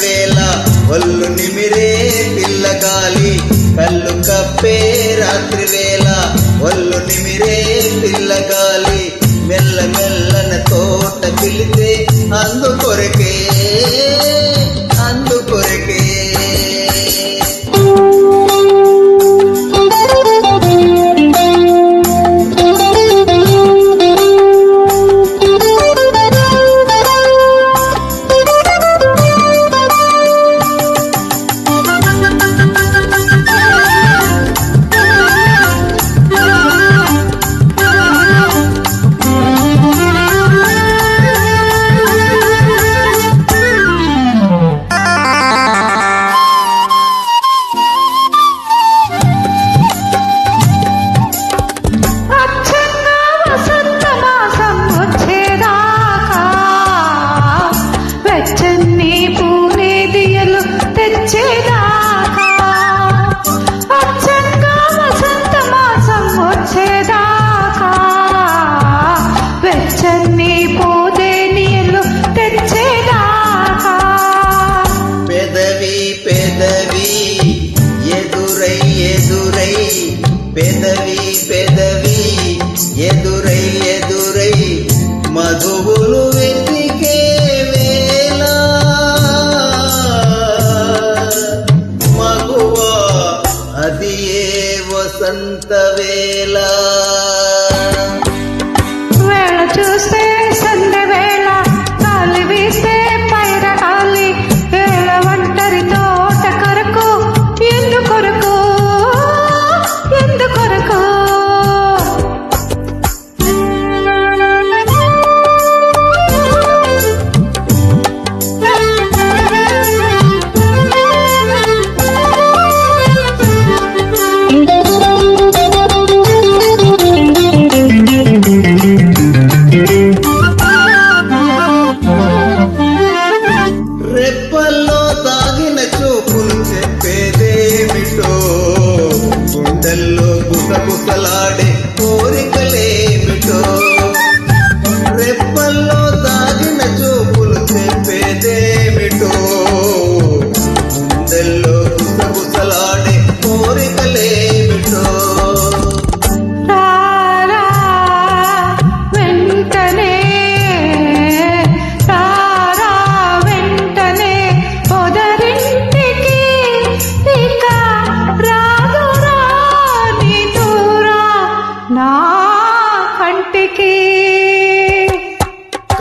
వేళ ఒళ్ళు నిమిరే పిల్లగాలి కళ్ళు కప్పే రాత్రి వేళ ఒళ్ళు నిమిరే పిల్లగాలి వెచ్చని పూనే దియలు తెచ్చేదాకా. అచ్చంగా వసంత మాసం వచ్చేదాకా. వెచ్చని పూదే నీళ్ళు తెచ్చేదాకా. పెదవి పెదవి ఎదురై ఎదురై పెదవి వసంత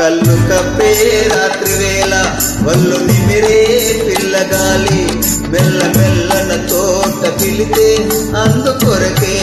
కళ్ళు కప్పే రాత్రి వేళ వల్లు నిమిరే పిల్లగాలి మెల్ల మెల్లన తోట పిలితే అందు కొరకే